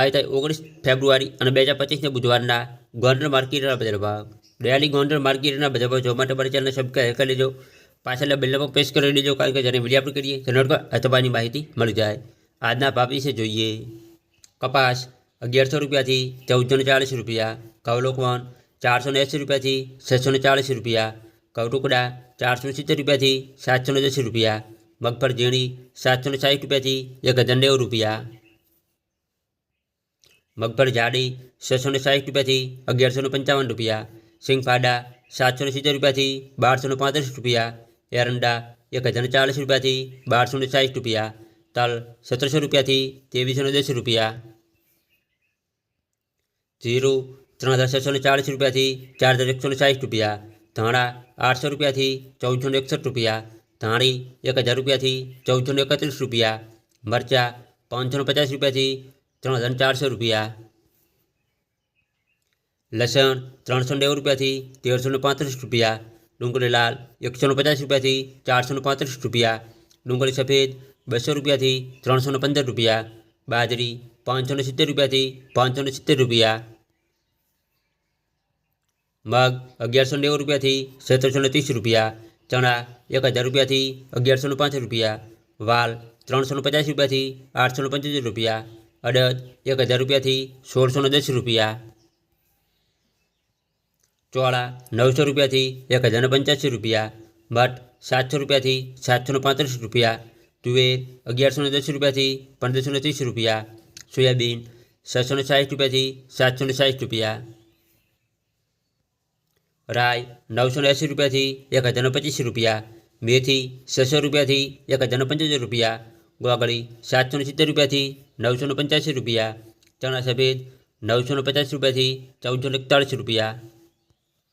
આઈ તા 19 ફેબ્રુઆરી અને 2025 ને બુધવારના ગોંડલ માર્કેટના બજાર ભાગ રેલી ગોંડલ માર્કેટના બજાર ભાગ જોમાટો પર ચાલના શબકા એક કરી લેજો પાછલા બિલનો પેશ કરી દેજો કારણ કે જ્યારે મીડિયા પર કરીએ જનરલ તો અતાવાની માહિતી મળી જાય આજના ભાવ વિશે જોઈએ કપાસ 1100 રૂપિયા થી 1440 રૂપિયા કવલોક ワン480 રૂપિયા થી 640 રૂપિયા કવટુકડા 470 રૂપિયા થી 710 રૂપિયા મગપર જીણી 760 રૂપિયા થી 1100 રૂપિયા मगफड़ झाड़ी सौ ने साठ रुपया थी अगियार सौ पंचावन रुपया सिंगफाड़ा सात सौ सीतेर रुपया बार सौ पैंतीस रुपया एरंडा एक हज़ार ने चालीस रुपया बार सौ साठ रुपया तल सत्रह सौ रुपया थी तेवीस सौ दस रुपया जीरो तरह हज़ार छह सौ चालीस रुपया थी चार हज़ार एक सौ साठ रुपया धाणा आठ सौ रुपया थी चौदह सौ इकसठ रुपया धाणी एक हज़ार रुपया थी चौदह सौ इकतीस रुपया मरचा पाँच सौ पचास रुपया थी चना 400 रुपया लसण 300 रुपया થી 1335 રૂપિયા ડુંગળી લાલ 150 રૂપિયા થી 435 રૂપિયા ડુંગળી સફેદ 200 રૂપિયા થી 315 રૂપિયા બાજરી 570 રૂપિયા થી 570 રૂપિયા મગ 1190 રૂપિયા થી 1730 રૂપિયા ચણા 1000 રૂપિયા થી 1105 રૂપિયા વાલ 350 રૂપિયા થી 875 રૂપિયા अड़द एक हज़ार रुपया थी सोल सौ दस रुपया चौड़ा नौ सौ रुपया थी एक हज़ार ने पंचासी रुपया भट्ट सात सौ रुपया थी सात सौ पैंतीस रुपया तुवेर अगियार सौ दस रुपया थी पंद्रह सौ तीस रुपया सोयाबीन सात सौ साठ रुपया थी सात सौ साठ रुपया राय नौ सौ अस्सी रुपया थी एक हज़ार पच्चीस रुपया मेथी छः सौ रुपया थी एक हज़ार पंचहत्तर रुपया ગોગળી સાતસો સિત્તેર રૂપિયાથી નવસો પંચ્યાસી રૂપિયા ચણા સફેદ નવસો પચાસ રૂપિયાથી ચૌદસો એકતાળીસ રૂપિયા